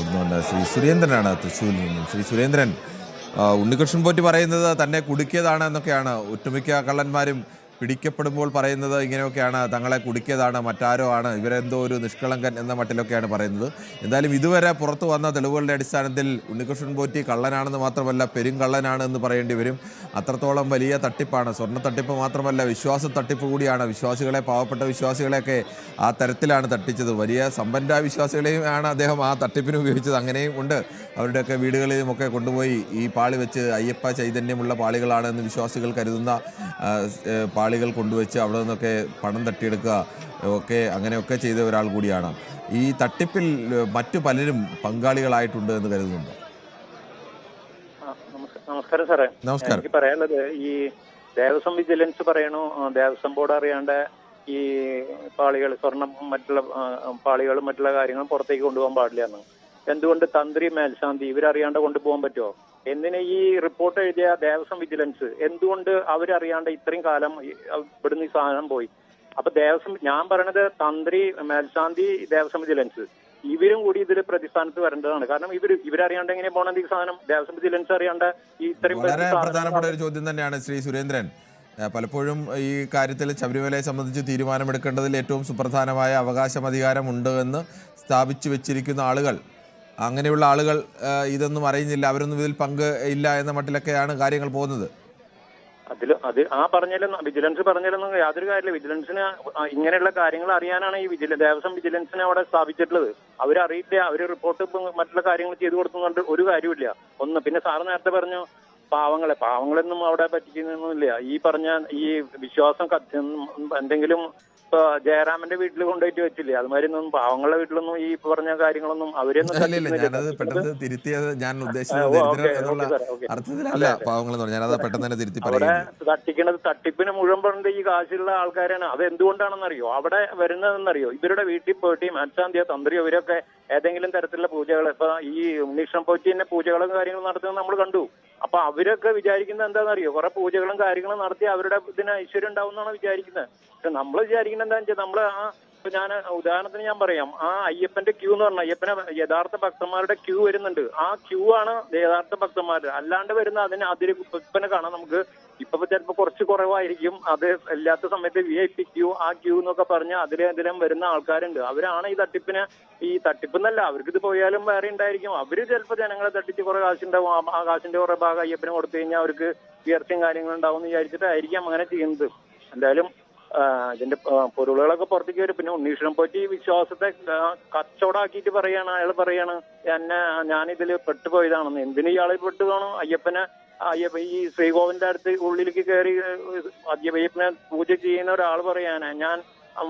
ഒന്നുകൊണ്ട് ശ്രീ സുരേന്ദ്രനാണ് തൃശ്ശൂരിൽ നിന്നും. ശ്രീ സുരേന്ദ്രൻ ഉണ്ണികൃഷ്ണൻ പോറ്റി പറയുന്നത് തന്നെ കുടുക്കിയതാണ് എന്നൊക്കെയാണ്. ഒട്ടുമിക്ക കള്ളന്മാരും പിടിക്കപ്പെടുമ്പോൾ പറയുന്നത് ഇങ്ങനെയൊക്കെയാണ് തങ്ങളെ കുടുക്കിയതാണ് മറ്റാരോ ആണ് ഇവരെന്തോ ഒരു നിഷ്കളങ്കൻ എന്ന മട്ടിലൊക്കെയാണ് പറയുന്നത്. എന്തായാലും ഇതുവരെ പുറത്തു വന്ന തെളിവുകളുടെ അടിസ്ഥാനത്തിൽ ഉണ്ണികൃഷ്ണൻ പോറ്റി കള്ളനാണെന്ന് മാത്രമല്ല പെരുങ്കള്ളനാണ് എന്ന് പറയേണ്ടി വരും. അത്രത്തോളം വലിയ തട്ടിപ്പാണ് സ്വർണ തട്ടിപ്പ് മാത്രമല്ല വിശ്വാസ തട്ടിപ്പ് കൂടിയാണ്. വിശ്വാസികളെ പാവപ്പെട്ട വിശ്വാസികളെയൊക്കെ ആ തരത്തിലാണ് തട്ടിച്ചത്. വലിയ സമ്പന്ന വിശ്വാസികളെയും ആണ് അദ്ദേഹം ആ തട്ടിപ്പിന് ഉപയോഗിച്ചത്. അങ്ങനെയും ഉണ്ട്. അവരുടെയൊക്കെ വീടുകളിലുമൊക്കെ കൊണ്ടുപോയി ഈ പാളി വെച്ച് അയ്യപ്പ ചൈതന്യമുള്ള പാളികളാണ് എന്ന് വിശ്വാസികൾ കരുതുന്ന ആ, ഏ, പാളികൾ കൊണ്ടുവച്ച് അവിടെ നിന്നൊക്കെ പണം തട്ടിയെടുക്കുക ഒക്കെ അങ്ങനെയൊക്കെ ചെയ്ത ഒരാൾ കൂടിയാണ്. ഈ തട്ടിപ്പിൽ മറ്റു പലരും പങ്കാളികളായിട്ടുണ്ട് എന്ന് കരുതുന്നുണ്ട്? നമസ്കാരം സാറേ. നമസ്കാരം. എനിക്ക് പറയാനുള്ളത് ഈ ദേവസ്വം വിജിലൻസ് പറയണു ദേവസ്വം ബോർഡ് അറിയാണ്ട് ഈ പാളികൾ സ്വർണം മറ്റുള്ള പാളികളും മറ്റുള്ള കാര്യങ്ങളും പുറത്തേക്ക് കൊണ്ടുപോകാൻ പാടില്ല എന്ന്. എന്തുകൊണ്ട് തന്ത്രി മേൽശാന്തി ഇവരറിയാണ്ട് കൊണ്ടുപോകാൻ പറ്റുമോ എന്തിന് ഈ റിപ്പോർട്ട് എഴുതിയ ദേവസ്വം വിജിലൻസ്? എന്തുകൊണ്ട് അവരറിയാണ്ട് ഇത്രയും കാലം ഇവിടുന്ന് ഈ സാധനം പോയി? അപ്പൊ ദേവസ്വം ഞാൻ പറയണത് തന്ത്രി മേൽശാന്തി ദേവസ്വം വിജിലൻസ്. ഇവരും കൂടി ഇതിൽ പ്രതിസ്ഥാനത്ത് വരേണ്ടതാണ്. കാരണം ഇവർ ഇവരറിയാണ്ട് എങ്ങനെ പോകണം ഈ സാധനം? ദേവസ്വം വിജിലൻസ് അറിയാണ്ട് ഈ ഇത്രയും വളരെ പേർക്ക് പ്രധാനപ്പെട്ട ഒരു ചോദ്യം തന്നെയാണ് ശ്രീ സുരേന്ദ്രൻ. പലപ്പോഴും ഈ കാര്യത്തിൽ ശബരിമലയെ സംബന്ധിച്ച് തീരുമാനമെടുക്കേണ്ടതിൽ ഏറ്റവും സുപ്രധാനമായ അവകാശം അധികാരം ഉണ്ട് എന്ന് സ്ഥാപിച്ചു വെച്ചിരിക്കുന്ന ആളുകൾ. അങ്ങനെയുള്ള ആളുകൾ ഇതൊന്നും അറിയുന്നില്ല. അവരൊന്നും ഇതിൽ പങ്ക് ഇല്ല എന്ന മട്ടിലൊക്കെയാണ് കാര്യങ്ങൾ പോകുന്നത്. അതിൽ അത് ആ പറഞ്ഞാലും വിജിലൻസ് പറഞ്ഞാലൊന്നും യാതൊരു കാര്യമില്ല. വിജിലൻസിന് ഇങ്ങനെയുള്ള കാര്യങ്ങൾ അറിയാനാണ് ഈ വിജില ദേവസ്വം വിജിലൻസിനെ അവിടെ സ്ഥാപിച്ചിട്ടുള്ളത്. അവരറിയില്ല അവർ റിപ്പോർട്ട് മറ്റുള്ള കാര്യങ്ങൾ ചെയ്തു കൊടുക്കുന്നുണ്ട്. ഒരു കാര്യമില്ല ഒന്ന് പിന്നെ സാറ് നേരത്തെ പറഞ്ഞു പാവങ്ങളെ പാവങ്ങളൊന്നും അവിടെ പറ്റിക്കുന്നൊന്നുമില്ല. ഈ പറഞ്ഞ ഈ വിശ്വാസം എന്തെങ്കിലും ഇപ്പൊ ജയറാമന്റെ വീട്ടിൽ കൊണ്ടുപോയിട്ട് വെച്ചില്ലേ? അതുമാതിരി ഒന്നും പാവങ്ങളുടെ വീട്ടിലൊന്നും ഈ പറഞ്ഞ കാര്യങ്ങളൊന്നും അവരൊന്നും. ഞാനത് പെട്ടെന്ന് തിരുത്തിയത് ഞാൻ ഉദ്ദേശിച്ചത്. അർത്ഥത്തിലല്ല പാവങ്ങൾ ഞാനത് പെട്ടെന്ന് തന്നെ തിരുത്തി അവിടെ തട്ടിക്കണത് തട്ടിപ്പിന് മുഴുവൻ പറഞ്ഞത് ഈ കാശുള്ള ആൾക്കാരാണ്. അത് എന്തുകൊണ്ടാണെന്നറിയോ അവിടെ വരുന്നതെന്നറിയോ? ഇവരുടെ വീട്ടിൽ പോയിട്ട് ഈ തന്ത്രി തന്ത്രിയോ ഇവരൊക്കെ ഏതെങ്കിലും തരത്തിലുള്ള പൂജകൾ ഇപ്പൊ ഈ ഉണ്ണീഷ്ണം പോറ്റി തന്നെ പൂജകളും കാര്യങ്ങളും നടത്തുന്നത് നമ്മൾ കണ്ടു. അപ്പൊ അവരൊക്കെ വിചാരിക്കുന്നത് എന്താണെന്നറിയോ? കുറെ പൂജകളും കാര്യങ്ങളും നടത്തി അവരുടെ ഇതിന് ഐശ്വര്യം ഉണ്ടാവും എന്നാണ് വിചാരിക്കുന്നത്. പക്ഷെ നമ്മൾ വിചാരിക്കുന്നത് എന്താണെന്ന് വെച്ചാൽ നമ്മൾ ആ ഞാൻ ഉദാഹരണത്തിന് ഞാൻ പറയാം. ആ അയ്യപ്പന്റെ ക്യൂ എന്ന് പറഞ്ഞാൽ അയ്യപ്പനെ യഥാർത്ഥ ഭക്തന്മാരുടെ ക്യൂ വരുന്നുണ്ട്. ആ ക്യൂ ആണ് യഥാർത്ഥ ഭക്തന്മാരുടെ അല്ലാണ്ട് വരുന്ന അതിന് അതിര് ഇപ്പനെ കാണാം നമുക്ക്. ഇപ്പൊ ചിലപ്പോ കുറച്ച് കുറവായിരിക്കും. അത് എല്ലാത്ത സമയത്ത് വി ഐ പി ക്യൂ ആ ക്യൂ എന്നൊക്കെ പറഞ്ഞ് അതിലെതിരം വരുന്ന ആൾക്കാരുണ്ട്. അവരാണ് ഈ തട്ടിപ്പിന് ഈ തട്ടിപ്പെന്നല്ല. അവർക്ക് ഇത് പോയാലും വേറെ ഉണ്ടായിരിക്കും. അവർ ചിലപ്പോ ജനങ്ങളെ തട്ടിച്ച് കുറെ കാശുണ്ടാവും. ആ കാശിന്റെ കുറെ ഭാഗം അയ്യപ്പന് കൊടുത്തു കഴിഞ്ഞാൽ അവർക്ക് ഉയർച്ചയും കാര്യങ്ങളും ഉണ്ടാവും വിചാരിച്ചിട്ടായിരിക്കാം അങ്ങനെ ചെയ്യുന്നത്. എന്തായാലും ഇതിന്റെ പൊരുളുകളൊക്കെ പുറത്തേക്ക് വരും. പിന്നെ ഉണ്ണീഷണം പറ്റി വിശ്വാസത്തെ കച്ചവടാക്കിയിട്ട് പറയാണ് അയാൾ പറയാണ് എന്നെ ഞാനിതിൽ പെട്ടുപോയതാണെന്ന്. എന്തിനു ഇയാളെ പെട്ടു കാണും അയ്യപ്പനെ അയ്യപ്പ ഈ ശ്രീകോവിന്റെ അടുത്ത് ഉള്ളിലേക്ക് കയറി അയ്യപ്പനെ പൂജ ചെയ്യുന്ന ഒരാൾ പറയാനാ ഞാൻ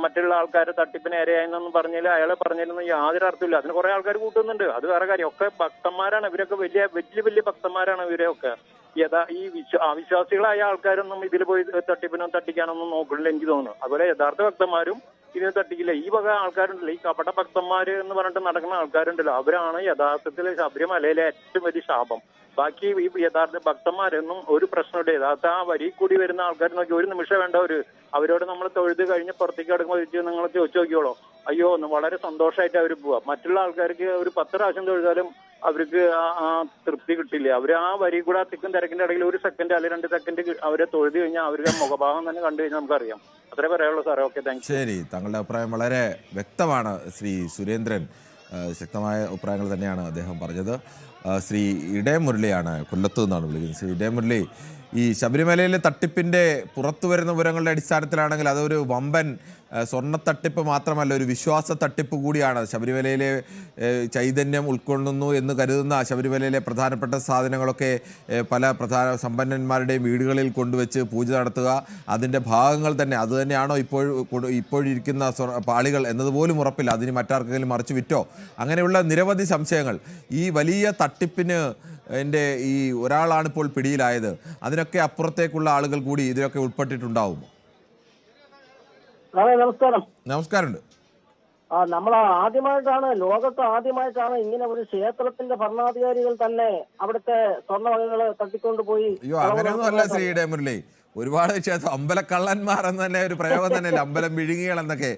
മറ്റുള്ള ആൾക്കാരെ തട്ടിപ്പിന് ഇരയായെന്നൊന്നും പറഞ്ഞാൽ അയാളെ പറഞ്ഞാലൊന്നും യാതൊരു അർത്ഥമില്ല അതിന് കുറെ ആൾക്കാർ കൂട്ടുന്നുണ്ട്. അത് വേറെ കാര്യം. ഒക്കെ ഭക്തന്മാരാണ്. ഇവരൊക്കെ വലിയ വലിയ വലിയ ഭക്തന്മാരാണ് ഇവരൊക്കെ. യഥാ ഈ വിശ്വ അവിശ്വാസികളായ ആൾക്കാരൊന്നും ഇതിൽ പോയി തട്ടിപ്പിനും തട്ടിക്കാനൊന്നും നോക്കില്ല എനിക്ക് തോന്നുന്നു. അതുപോലെ യഥാർത്ഥ ഭക്തന്മാരും ഇതിനെ തട്ടിക്കില്ല? ഈ വക ആൾക്കാരുണ്ടല്ലോ. ഈ കപട ഭക്തന്മാര് എന്ന് പറഞ്ഞിട്ട് നടക്കുന്ന ആൾക്കാരുണ്ടല്ലോ. അവരാണ് യഥാർത്ഥത്തിൽ ശബരിമലയിലെ ഏറ്റവും വലിയ ശാപം. ബാക്കി ഈ യഥാർത്ഥ ഭക്തന്മാരൊന്നും ഒരു പ്രശ്നമില്ല. യഥാർത്ഥ ആ വരി കൂടി വരുന്ന ആൾക്കാർ നോക്കി ഒരു നിമിഷം വേണ്ട ഒരു അവരോട് നമ്മൾ തൊഴുത് കഴിഞ്ഞ് പുറത്തേക്ക് കിടക്കുമ്പോൾ ചോദിച്ചു നിങ്ങൾ ചോദിച്ചു നോക്കിയോളോ അയ്യോ ഒന്ന് വളരെ സന്തോഷമായിട്ട് അവർ പോവാ. മറ്റുള്ള ആൾക്കാർക്ക് ഒരു പത്ത് പ്രാവശ്യം തൊഴുതാലും അവർക്ക് ആ- തൃപ്തി കിട്ടില്ല. അവർ ആ വരി കൂടെ ആ തിക്കും തിരക്കിന്റെ ഇടയിൽ ഒരു സെക്കൻഡ് അല്ലെങ്കിൽ രണ്ട് സെക്കൻഡ് അവരെ തൊഴുതി കഴിഞ്ഞാൽ അവരുടെ മുഖഭാവം തന്നെ കണ്ടു കഴിഞ്ഞാൽ നമുക്കറിയാം. അത്രേ പറയാനുള്ളൂ സാറേ. ഓക്കെ താങ്ക് ശരി. തങ്ങളുടെ അഭിപ്രായം വളരെ വ്യക്തമാണ് ശ്രീ സുരേന്ദ്രൻ. ശക്തമായ അഭിപ്രായങ്ങൾ തന്നെയാണ് അദ്ദേഹം പറഞ്ഞത്. ശ്രീ ശ്രീ ഇടയമുരളിയാണ് കൊല്ലത്തു നിന്നാണ് വിളിക്കുന്നത്. ശ്രീ ഇടയമുരളി ഈ ശബരിമലയിലെ തട്ടിപ്പിന്റെ പുറത്തു വരുന്ന വിവരങ്ങളുടെ അടിസ്ഥാനത്തിലാണെങ്കിൽ അതൊരു വമ്പൻ സ്വർണ സ്വർണത്തട്ടിപ്പ് മാത്രമല്ല ഒരു വിശ്വാസ തട്ടിപ്പ് കൂടിയാണ്. ശബരിമലയിലെ ചൈതന്യം ഉൾക്കൊള്ളുന്നു എന്ന് കരുതുന്ന ശബരിമലയിലെ പ്രധാനപ്പെട്ട സാധനങ്ങളൊക്കെ പല പ്രധാന സമ്പന്നന്മാരുടെയും വീടുകളിൽ കൊണ്ടുവച്ച് പൂജ നടത്തുക അതിന്റെ ഭാഗങ്ങൾ തന്നെ. അതുതന്നെയാണോ ഇപ്പോൾ ഇപ്പോഴിരിക്കുന്ന പാളികൾ എന്നതുപോലും ഉറപ്പില്ല. അതിന് മറ്റാർക്കെങ്കിലും മറിച്ച് വിറ്റോ? അങ്ങനെയുള്ള നിരവധി സംശയങ്ങൾ. ഈ വലിയ തട്ടിപ്പിന് എന്റെ ഈ ഒരാളാണ് ഇപ്പോൾ പിടിയിലായത്. അതിനൊക്കെ അപ്പുറത്തേക്കുള്ള ആളുകൾ കൂടി ഇതിലൊക്കെ ഉൾപ്പെട്ടിട്ടുണ്ടാവുമോ സാറേ നമസ്കാരം. നമസ്കാരമുണ്ട്. ആ നമ്മൾ ആദ്യമായിട്ടാണ് ലോകത്ത് ആദ്യമായിട്ടാണ് ഇങ്ങനെ ഒരു ക്ഷേത്രത്തിന്റെ ഭരണാധികാരികൾ തന്നെ അവിടുത്തെ സ്വർണവകകൾ തട്ടിക്കൊണ്ടുപോയി അയ്യോ അങ്ങനെയൊന്നും അല്ല ശ്രീ ഒരുപാട് ക്ഷേത്രം അമ്പലക്കള്ളന്മാർ എന്ന് തന്നെ ഒരു പ്രയോഗം തന്നെയല്ലേ? അമ്പലം വിഴുങ്ങികൾ എന്നൊക്കെ.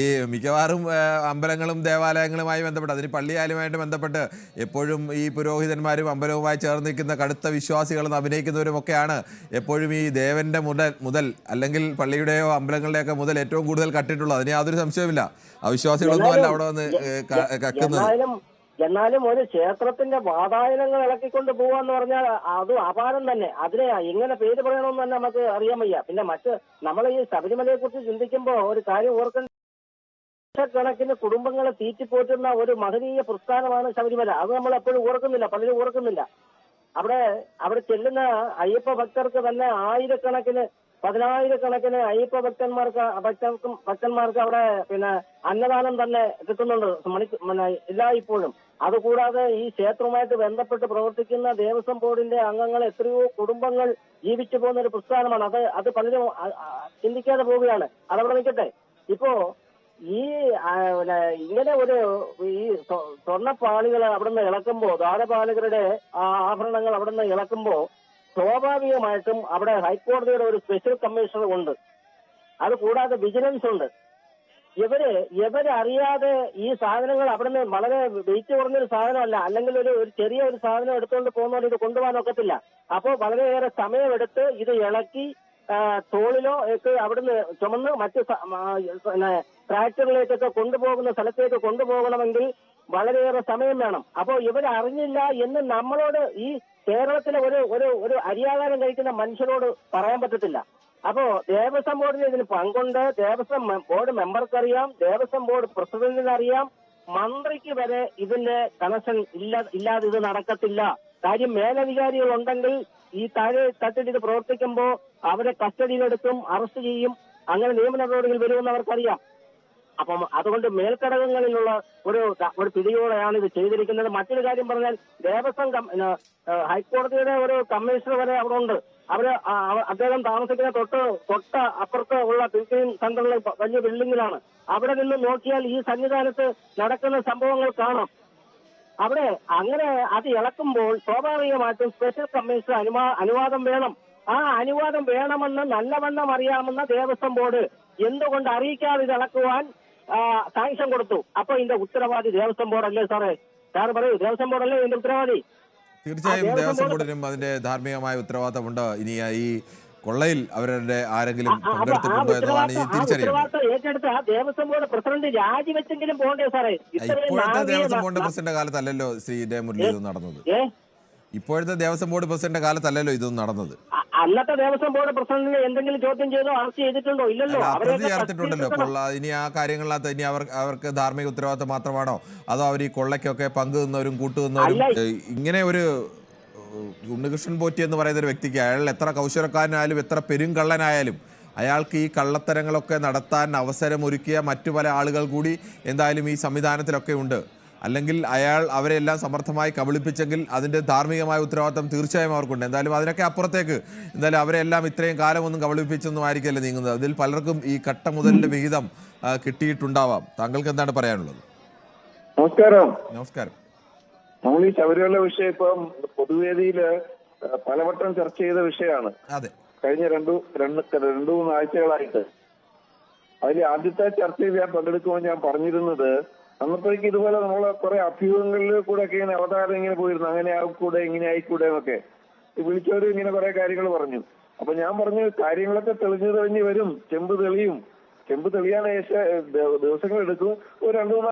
ഈ മിക്കവാറും അമ്പലങ്ങളും ദേവാലയങ്ങളുമായി ബന്ധപ്പെട്ട് അതിന് പള്ളിയാലുമായിട്ട് ബന്ധപ്പെട്ട് എപ്പോഴും ഈ പുരോഹിതന്മാരും അമ്പലവുമായി ചേർന്ന് നിൽക്കുന്ന കടുത്ത വിശ്വാസികളും അഭിനയിക്കുന്നവരും ഒക്കെയാണ് എപ്പോഴും ഈ ദേവന്റെ മുതൽ മുതൽ അല്ലെങ്കിൽ പള്ളിയുടെയോ അമ്പലങ്ങളുടെയൊക്കെ മുതൽ ഏറ്റവും കൂടുതൽ കട്ടിട്ടുള്ളത്. അതിന് യാതൊരു സംശയവുമില്ല. അവിശ്വാസികളൊന്നും അല്ല അവിടെ വന്ന് കക്കുന്നത്. എന്നാലും ഒരു ക്ഷേത്രത്തിന്റെ വാതായനങ്ങൾ ഇളക്കിക്കൊണ്ട് പോവാന്ന് പറഞ്ഞാൽ അത് അപാരം തന്നെ. അതിനെ എങ്ങനെ പേര് പറയണമെന്ന് തന്നെ നമുക്ക് അറിയാൻ വയ്യ. പിന്നെ മറ്റ് നമ്മൾ ഈ ശബരിമലയെ കുറിച്ച് ചിന്തിക്കുമ്പോൾ ഒരു കാര്യം ഓർക്കേണ്ട. ലക്ഷക്കണക്കിന് കുടുംബങ്ങളെ തീറ്റിപ്പോറ്റുന്ന ഒരു മഹനീയ പ്രസ്ഥാനമാണ് ശബരിമല. അത് നമ്മൾ എപ്പോഴും ഓർക്കുന്നില്ല പലരും ഓർക്കുന്നില്ല. അവിടെ അവിടെ ചെല്ലുന്ന അയ്യപ്പ ഭക്തർക്ക് തന്നെ ആയിരക്കണക്കിന് പതിനായിരക്കണക്കിന് അയ്യപ്പ ഭക്തന്മാർക്ക് ഭക്തർക്കും ഭക്തന്മാർക്ക് അവിടെ പിന്നെ അന്നദാനം തന്നെ കിട്ടുന്നുണ്ട്. മണി എല്ലാ എല്ലായ്പ്പോഴും അതുകൂടാതെ ഈ ക്ഷേത്രവുമായിട്ട് ബന്ധപ്പെട്ട് പ്രവർത്തിക്കുന്ന ദേവസ്വം ബോർഡിന്റെ അംഗങ്ങൾ എത്രയോ കുടുംബങ്ങൾ ജീവിച്ചു പോകുന്ന ഒരു പ്രസ്ഥാനമാണ്. അത് അത് പലരും ചിന്തിക്കാതെ പോവുകയാണ്. അതവിടെ നിൽക്കട്ടെ. ഇപ്പോ ഈ ഇങ്ങനെ ഒരു ഈ സ്വ- സ്വർണപ്പാളികൾ അവിടുന്ന് ഇളക്കുമ്പോ ദ്വാരപാലകരുടെ ആഭരണങ്ങൾ അവിടുന്ന് ഇളക്കുമ്പോ സ്വാഭാവികമായിട്ടും അവിടെ ഹൈക്കോടതിയുടെ ഒരു സ്പെഷ്യൽ കമ്മീഷണർ ഉണ്ട്. അത് കൂടാതെ വിജിലൻസ് ഉണ്ട്. ഇവർ ഇവർ അറിയാതെ ഈ സാധനങ്ങൾ അവിടുന്ന് വളരെ വെയിറ്റ് കുറഞ്ഞൊരു സാധനമല്ല. അല്ലെങ്കിൽ ഒരു ഒരു ചെറിയ ഒരു സാധനം എടുത്തുകൊണ്ട് പോകുന്നവർ ഇത് കൊണ്ടുപോകാൻ ഒക്കത്തില്ല. അപ്പോൾ വളരെയേറെ സമയമെടുത്ത് ഇത് ഇളക്കി തോളിലോ ഒക്കെ അവിടുന്ന് ചുമന്ന് മറ്റ് ട്രാക്ടറിലേക്കൊക്കെ കൊണ്ടുപോകുന്ന സ്ഥലത്തേക്ക് കൊണ്ടുപോകണമെങ്കിൽ വളരെയേറെ സമയം വേണം. അപ്പോൾ ഇവരറിഞ്ഞില്ല എന്ന് നമ്മളോട് ഈ കേരളത്തിലെ ഒരു ഒരു ഒരു അരിയാകാരം കഴിക്കുന്ന മനുഷ്യരോട് പറയാൻ പറ്റത്തില്ല. അപ്പോ ദേവസ്വം ബോർഡിന് ഇതിന് പങ്കുണ്ട്. ദേവസ്വം ബോർഡ് മെമ്പർക്ക് അറിയാം ദേവസ്വം ബോർഡ് പ്രസിഡന്റിന് അറിയാം മന്ത്രിക്ക് വരെ ഇതിന്റെ കണക്ഷൻ ഇല്ല ഇല്ലാതെ ഇത് നടക്കത്തില്ല. കാര്യം മേലധികാരികൾ ഉണ്ടെങ്കിൽ ഈ താഴെ തട്ടിൽ ഇത് പ്രവർത്തിക്കുമ്പോൾ അവരെ കസ്റ്റഡിയിലെടുക്കും അറസ്റ്റ് ചെയ്യും. അങ്ങനെ നിയമ നടപടികൾ വരുമെന്ന് അവർക്കറിയാം അപ്പം അതുകൊണ്ട് മേൽഘടകങ്ങളിലുള്ള ഒരു ഒരു പിടിയോടെയാണ് ഇത് ചെയ്തിരിക്കുന്നത്. മറ്റൊരു കാര്യം പറഞ്ഞാൽ ദേവസ്വം ഹൈക്കോടതിയുടെ ഒരു കമ്മീഷണർ വരെ അവിടെ ഉണ്ട്. അവർ അദ്ദേഹം താമസിക്കുന്ന തൊട്ട് തൊട്ട അപ്പുറത്ത് ഉള്ള പിൽഗ്രീം സെന്ററിലെ വലിയ ബിൽഡിങ്ങിലാണ്. അവിടെ നിന്ന് നോക്കിയാൽ ഈ സന്നിധാനത്ത് നടക്കുന്ന സംഭവങ്ങൾ കാണാം. അവിടെ അങ്ങനെ അത് ഇളക്കുമ്പോൾ സ്വാഭാവികമായിട്ടും സ്പെഷ്യൽ കമ്മീഷൻ അനുവാ അനുവാദം വേണം. ആ അനുവാദം വേണമെന്ന് നല്ലവണ്ണം അറിയാമെന്ന ദേവസ്വം ബോർഡ് എന്തുകൊണ്ട് അറിയിക്കാതെ ഇത് ഇളക്കുവാൻ സാങ്ഷൻ കൊടുത്തു? അപ്പൊ ഇതിന്റെ ഉത്തരവാദി ദേവസ്വം ബോർഡ് അല്ലേ സാറേ സാർ പറയൂ ദേവസ്വം ബോർഡ് അല്ലേ ഇതിന്റെ ഉത്തരവാദി? തീർച്ചയായും ദേവസ്വം ദേവസ്വം ബോർഡ് ബോർഡിനും അതിന്റെ ധാർമ്മികമായ ഉത്തരവാദിത്തമുണ്ട്? ഇനി ഈ കൊള്ളയിൽ അവരുടെ ആരെങ്കിലും പങ്കെടുത്തിട്ടുണ്ടോ എന്നതാണ് ഈ ദേവസ്വം ബോർഡ് പ്രസിഡന്റ് രാജിവെച്ചെങ്കിലും പോകണ്ടേ സാറേ? ഇപ്പോഴത്തെ ദേവസ്വം ബോർഡ് പ്രസിഡന്റ് കാലത്തല്ലല്ലോ ശ്രീ ഡെ മുരളി ഇത് നടന്നത്. ഇപ്പോഴത്തെ ദേവസ്വം ബോർഡ് പ്രസിഡന്റ് കാലത്തല്ലല്ലോ ഇതൊന്നും നടന്നത്. അന്നത്തെ ദേവസ്വം ബോർഡ് പ്രസിഡന്റിനെ എന്തെങ്കിലും ചോദ്യം ചെയ്തോ അറസ്റ്റ് ചെയ്തിട്ടുണ്ടോ? ഇല്ലല്ലോ. അവരെ ചേർത്തിട്ടുണ്ടല്ലോ ഇനി ആ കാര്യങ്ങളിനകത്ത് ഇനി അവർ അവർക്ക് ധാർമ്മിക ഉത്തരവാദിത്തം മാത്രമാണോ? അതോ അവർ ഈ കൊള്ളയ്ക്കൊക്കെ പങ്കു നിന്നവരും കൂട്ടുനിന്നവരും. ഇങ്ങനെ ഒരു ഉണ്ണികൃഷ്ണൻ പോറ്റി എന്ന് പറയുന്ന ഒരു വ്യക്തിക്ക് അയാൾ എത്ര കൗശലക്കാരനായാലും എത്ര പെരുങ്കള്ളനായാലും അയാൾക്ക് ഈ കള്ളത്തരങ്ങളൊക്കെ നടത്താൻ അവസരമൊരുക്കിയ മറ്റു പല ആളുകൾ കൂടി എന്തായാലും ഈ സംവിധാനത്തിലൊക്കെ ഉണ്ട്. അല്ലെങ്കിൽ അയാൾ അവരെല്ലാം സമർത്ഥമായി കബളിപ്പിച്ചെങ്കിൽ അതിന്റെ ധാർമ്മികമായ ഉത്തരവാദിത്തം തീർച്ചയായും അവർക്കുണ്ട്. എന്തായാലും അതിനൊക്കെ അപ്പുറത്തേക്ക് എന്തായാലും അവരെല്ലാം ഇത്രയും കാലമൊന്നും കബളിപ്പിച്ചൊന്നും ആയിരിക്കില്ല നീങ്ങുന്നത്. അതിൽ പലർക്കും ഈ കട്ട മുതലിന്റെ വിഹിതം കിട്ടിയിട്ടുണ്ടാവാം. താങ്കൾക്ക് എന്താണ് പറയാനുള്ളത്? നമസ്കാരം. നമസ്കാരം. നമ്മൾ ഈ ശബരിമല വിഷയം ഇപ്പം പൊതുവേദിയിൽ പലവട്ടം ചർച്ച ചെയ്ത വിഷയമാണ്. കഴിഞ്ഞ രണ്ടു രണ്ട് രണ്ടു മൂന്ന് ആഴ്ചകളായിട്ട്. അതിൽ ആദ്യത്തെ ചർച്ചയിൽ ഞാൻ പങ്കെടുക്കുമ്പോൾ ഞാൻ പറഞ്ഞിരുന്നത് അന്നപ്പോഴേക്ക് ഇതുപോലെ നമ്മളെ കുറെ അഭ്യൂഹങ്ങളിൽ കൂടെ ഒക്കെ ഇങ്ങനെ അവതാരം ഇങ്ങനെ പോയിരുന്നു. അങ്ങനെ ആയിക്കൂടെ ഇങ്ങനെ ആയിക്കൂടെ എന്നൊക്കെ. വിളിച്ചവരും ഇങ്ങനെ കുറെ കാര്യങ്ങൾ പറഞ്ഞു. അപ്പൊ ഞാൻ പറഞ്ഞു കാര്യങ്ങളൊക്കെ തെളിഞ്ഞു തെളിഞ്ഞു വരും. ചെമ്പ് തെളിയും. ചെമ്പ് തെളിയാൻ ദിവസങ്ങൾ എടുക്കും ഒരു രണ്ടു മൂന്ന്